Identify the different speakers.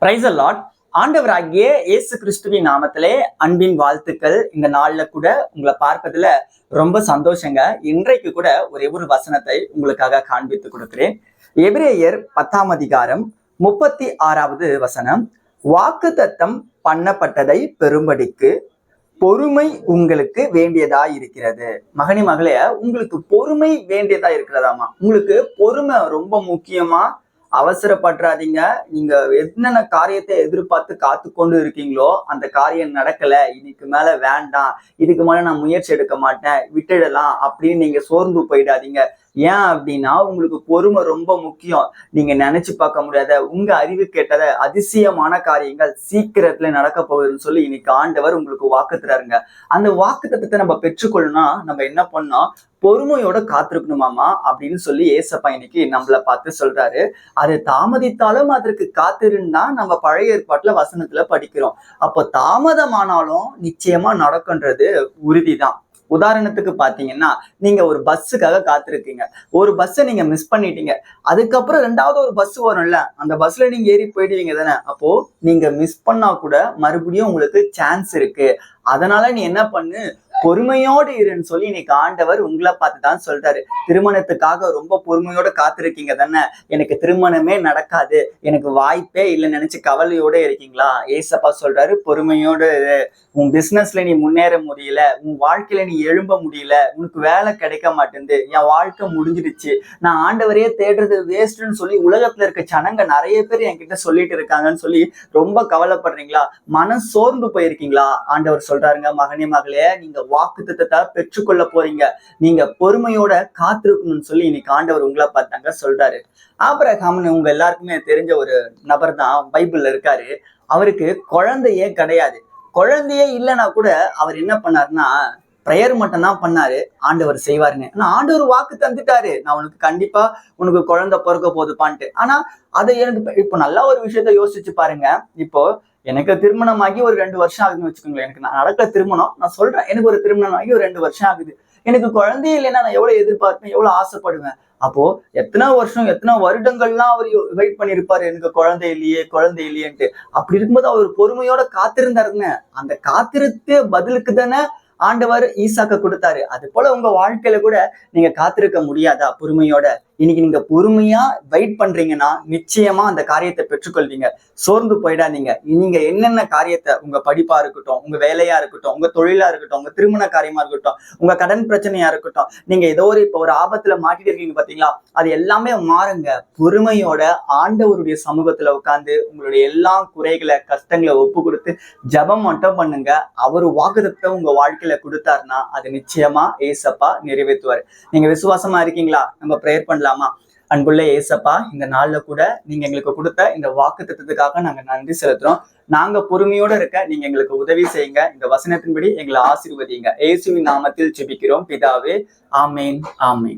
Speaker 1: Price lot ஆண்டவராகிய இயேசு கிறிஸ்துவின் நாமத்திலே அன்பின் வாழ்த்துக்கள். இந்த நாள்ல கூட உங்களை பார்ப்பதுல ரொம்ப சந்தோஷங்க. இன்றைக்கு கூட ஒரே ஒரு வசனத்தை உங்களுக்காக காண்பித்து கொடுக்கிறேன். எபிரேயர் பத்தாம் அதிகாரம் முப்பத்தி ஆறாவது வசனம். வாக்குத்தத்தம் பண்ணப்பட்டதை பெறும்படிக்கு பொறுமை உங்களுக்கு வேண்டியதா இருக்கிறது. மகனி மகளே உங்களுக்கு பொறுமை வேண்டியதா இருக்கிறதாமா? உங்களுக்கு பொறுமை ரொம்ப முக்கியமா? அவசரப்படுறாதீங்க நீங்க என்னென்ன காரியத்தை எதிர்பார்த்து காத்து கொண்டு இருக்கீங்களோ அந்த காரியம் நடக்கல இதுக்கு மேல வேண்டாம் இதுக்கு மேல நான் முயற்சி எடுக்க மாட்டேன் விட்டுடலாம் அப்படின்னு நீங்க சோர்ந்து போயிடாதீங்க. ஏன் அப்படின்னா உங்களுக்கு பொறுமை ரொம்ப முக்கியம். நீங்க நினைச்சு பார்க்க முடியாத உங்க அறிவு கேட்டத அதிசயமான காரியங்கள் சீக்கிரத்துல நடக்க போகுதுன்னு சொல்லி இன்னைக்கு ஆண்டவர் உங்களுக்கு வாக்கு தராருங்க. அந்த வாக்கு தத்துவத்தை நம்ம பெற்றுக்கொள்ளணும்னா நம்ம என்ன பண்ணோம் பொறுமையோட காத்திருக்கணுமாமா அப்படின்னு சொல்லி ஏசப்பா இன்னைக்கு நம்மள பார்த்து சொல்றாரு. அது தாமதித்தாலும் அதற்கு காத்திருந்தா நம்ம பழைய ஏற்பாட்டுல வசனத்துல படிக்கிறோம். அப்போ தாமதமானாலும் நிச்சயமா நடக்குன்றது உறுதிதான். உதாரணத்துக்கு பாத்தீங்கன்னா நீங்க ஒரு பஸ்ஸுக்காக காத்திருக்கீங்க. ஒரு பஸ்ஸை நீங்க மிஸ் பண்ணிட்டீங்க. அதுக்கப்புறம் ரெண்டாவது ஒரு பஸ் வரும்ல அந்த பஸ்ல நீங்க ஏறி போயிடுவீங்க தானே. அப்போ நீங்க மிஸ் பண்ணா கூட மறுபடியும் உங்களுக்கு சான்ஸ் இருக்கு. அதனால நீ என்ன பண்ணு பொறுமையோடு இருன்னு சொல்லி இன்னைக்கு ஆண்டவர் உங்களை பார்த்து தான் சொல்றாரு. திருமணத்துக்காக ரொம்ப பொறுமையோட காத்திருக்கீங்க தானே? எனக்கு திருமணமே நடக்காது. எனக்கு வாய்ப்பே இல்லைன்னு நினைச்சு கவலையோட இருக்கீங்களா? ஏசப்பா சொல்றாரு பொறுமையோடு உன் பிசினஸ்ல நீ முன்னேற முடியல. உன் வாழ்க்கையில நீ எழும்ப முடியல. உனக்கு வேலை கிடைக்க மாட்டேங்குது. என் வாழ்க்கை முடிஞ்சிருச்சு நான் ஆண்டவரையே தேடுறது வேஸ்ட்னு சொல்லி உலகத்துல இருக்க ஜனங்க நிறைய பேர் என்கிட்ட சொல்லிட்டு இருக்காங்கன்னு சொல்லி ரொம்ப கவலைப்படுறீங்களா? மனம் சோர்ந்து போயிருக்கீங்களா? ஆண்டவர் சொல்றாருங்க மகனே மகளே நீங்க வாக்கு திட்டத்தை பெற்றுக்கொள்ள போறீங்க. நீங்க பொறுமையோட காத்திருக்கணும்னு சொல்லி இன்னைக்கு ஆண்டவர் உங்களை பார்த்தாங்க சொல்றாரு. ஆபிரகாம்னு உங்க எல்லாருக்குமே தெரிஞ்ச ஒரு நபர் தான் பைபிள்ல இருக்காரு. அவருக்கு குழந்தையே கிடையாது. குழந்தையே இல்லைன்னா கூட அவர் என்ன பண்ணாருன்னா ப்ரேயர் மட்டும் தான் பண்ணாரு ஆண்டவர் செய்வாருன்னு. ஆனா ஆண்டவர் வாக்கு தந்துட்டாரு. நான் உனக்கு கண்டிப்பா உனக்கு குழந்தை பிறக்க போதுப்பான்ட்டு. ஆனா அதை எனக்கு இப்போ நல்லா ஒரு விஷயத்த யோசிச்சு பாருங்க. இப்போ எனக்கு திருமணம் ஆகி ஒரு ரெண்டு வருஷம் ஆகுதுன்னு வச்சுக்கோங்களேன். எனக்கு நான் நடக்க திருமணம் நான் சொல்றேன் எனக்கு ஒரு திருமணம் ஆகி ஒரு ரெண்டு வருஷம் ஆகுது. எனக்கு குழந்தையே இல்லைன்னா நான் எவ்வளவு எதிர்பார்ப்பேன் எவ்வளவு ஆசைப்படுவேன். அப்போ எத்தனை வருஷம் எத்தனை வருடங்கள்லாம் அவர் வெயிட் பண்ணியிருப்பாரு எனக்கு குழந்தை இல்லையே குழந்தை இல்லையேன்ட்டு. அப்படி இருக்கும்போது அவர் பொறுமையோட காத்திருந்தாருங்க. அந்த காத்திருத்து பதிலுக்கு தானே ஆண்டவர் ஈசாக்க கொடுத்தாரு. அது போல உங்க வாழ்க்கையில கூட நீங்க காத்திருக்க முடியாதா பொறுமையோட? இன்னைக்கு நீங்க பொறுமையா வெயிட் பண்றீங்கன்னா நிச்சயமா அந்த காரியத்தை பெற்றுக்கொள்வீங்க. சோர்ந்து போயிடாதீங்க. நீங்க என்னென்ன காரியத்தை உங்க படிப்பா இருக்கட்டும் உங்க வேலையா இருக்கட்டும் உங்க தொழிலா இருக்கட்டும் உங்க திருமண காரியமா இருக்கட்டும் உங்க கடன் பிரச்சனையா இருக்கட்டும் நீங்க ஏதோ ஒரு இப்போ ஒரு ஆபத்துல மாட்டிட்டு இருக்கீங்க பாத்தீங்களா? அது எல்லாமே மாறுங்க. பொறுமையோட ஆண்டவருடைய சமூகத்துல உட்கார்ந்து உங்களுடைய எல்லா குறைகளை கஷ்டங்களை ஒப்பு கொடுத்து ஜெபம் மட்டும் பண்ணுங்க. அவர் வாக்குதத்தை உங்க வாழ்க்கையில கொடுத்தாருன்னா அது நிச்சயமா ஏசப்பா நிறைவேற்றுவார். நீங்க விசுவாசமா இருக்கீங்களா? நம்ம பிரேயர் பண்ணலாமா. அன்புள்ள ஏசப்பா இந்த நாள்ல கூட நீங்க எங்களுக்கு கொடுத்த இந்த வாக்கு திட்டத்துக்காக நாங்க நன்றி செலுத்துறோம். நாங்க பொறுமையோட இருக்க நீங்க எங்களுக்கு உதவி செய்யுங்க. இந்த வசனத்தின்படி எங்களை ஆசீர்வதிங்க இயேசுவின் நாமத்தில் ஜெபிக்கிறோம். பிதாவே ஆமேன் ஆமேன்.